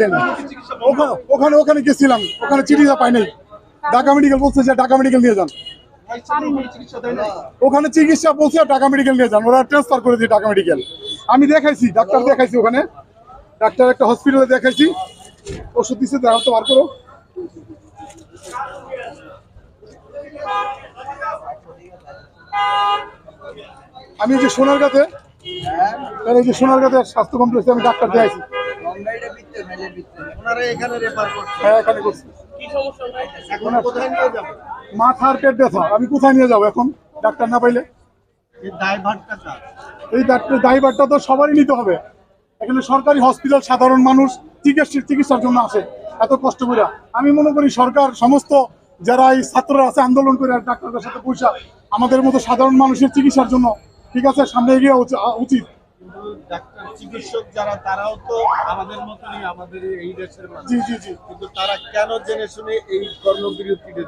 যায় না ওখানে ওখানে ওখানে গেছিলাম। ওখানে চিকিৎসা পাই নাই ঢাকা মেডিকেল বলছে যে ঢাকা মেডিকেল নিয়ে যান। ওখানে চিকিৎসা বলছে ঢাকা মেডিকেল নিয়ে যান। ওরা ট্রান্সফার করে দিয়ে ঢাকা মেডিকেল। আমি দেখাইছি, ডাক্তার দেখাইছি ওখানে। ডাক্তার একটা হসপিটালে দেখাইছি। ওষুধ দিচ্ছে দেখাও তো, বার করো। আমি যে সোনার কাছে যে সোনার কাছে স্বাস্থ্য কমপ্লেক্সে আমি ডাক্তার দেখাইছি। ওনারা এখানে রেফার করছে। হ্যাঁ এখানে করছি। এখন কোথায় নিয়ে যাব? মাথার পেট ব্যথা। আমি কোথায় নিয়ে যাব এখন? ডাক্তার না পাইলে? এই ডাক্তার ড্রাইভারটা তো সবারই নিতে হবে। এখানে সরকারি হসপিটাল সাধারণ মানুষ চিকিৎসা চিকিৎসার জন্য আসে। এত কষ্ট করে আমি মনে করি সরকার সমস্ত যারা এই ছাত্ররা আছে আন্দোলন করে আর ডাক্তারদের সাথে পয়সা আমাদের মতো সাধারণ মানুষের চিকিৎসার জন্য ঠিক আছে সামনে এগিয়ে আ- উচিত। কিন্তু ডাক্তার চিকিৎসক যারা তারাও তো আমাদের মতনই আমাদের এই দেশের মানুষ। জি জি জি। কিন্তু তারা কেন জেনে শুনে এই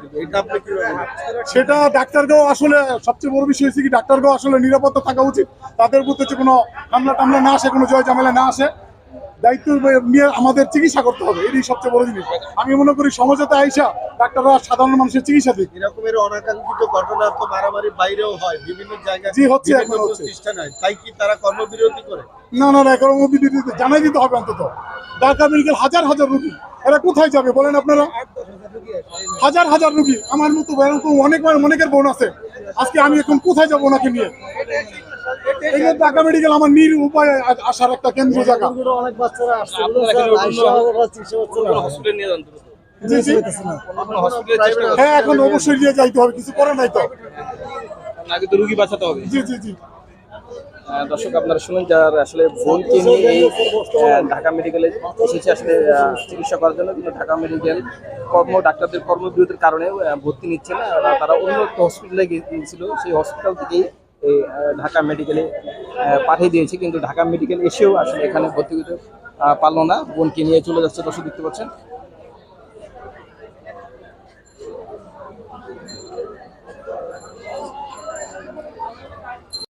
দিবে? এটা আপনি ভাবছেন? সেটা ডাক্তারকেও আসলে সবচেয়ে বড় বিষয় হচ্ছে কি ডাক্তারকেও আসলে নিরাপত্তা থাকা উচিত। তাদের প্রতি হচ্ছে কোনো হামলা টামলা না আসে কোনো জয় ঝামেলা না আসে। দায়িত্ব নিয়ে আমাদের চিকিৎসা করতে হবে এটাই সবচেয়ে বড় জিনিস। আমি মনে করি সমাজতে আইসা ডাক্তাররা সাধারণ মানুষের চিকিৎসা দিক। এরকমের অনাকাঙ্ক্ষিত ঘটনা তো মারামারি বাইরেও হয় বিভিন্ন জায়গায় জি, হচ্ছে, এখন। প্রতিষ্ঠান হয়। তাই কি তারা কর্মবিরতি করে? না না না এখন দিতে জানাই দিতে হবে অন্তত। ঢাকা মেডিকেল হাজার হাজার রুগী। এরা কোথায় যাবে বলেন আপনারা? হাজার হাজার রুগী। আমার মতো এরকম অনেক অনেকের বোন আছে। আজকে আমি এখন কোথায় যাব ওনাকে নিয়ে? এই ঢাকা মেডিকেল আমার নির উপায় আসার একটা কেন্দ্র জায়গা। অনেক বাচ্চারা জি জি। হ্যাঁ এখন অবশ্যই নিয়ে যাইতে হবে কিছু করে নাই তো। আগে তো রুগী বাঁচাতে হবে। জি জি জি। দর্শক আপনারা শুনুন যার আসলে বোনকে নিয়ে এই ঢাকা মেডিকেলে এসেছে আসলে চিকিৎসা করার জন্য কিন্তু ঢাকা মেডিকেল কর্ম ডাক্তারদের কর্মবিরতির কারণে ভর্তি নিচ্ছে না। তারা অন্য একটা হসপিটালে গিয়েছিল সেই হসপিটাল থেকেই এই ঢাকা মেডিকেলে পাঠিয়ে দিয়েছে। কিন্তু ঢাকা মেডিকেল এসেও আসলে এখানে ভর্তি হতে পারল না। বোনকে নিয়ে চলে যাচ্ছে দর্শক দেখতে পাচ্ছেন।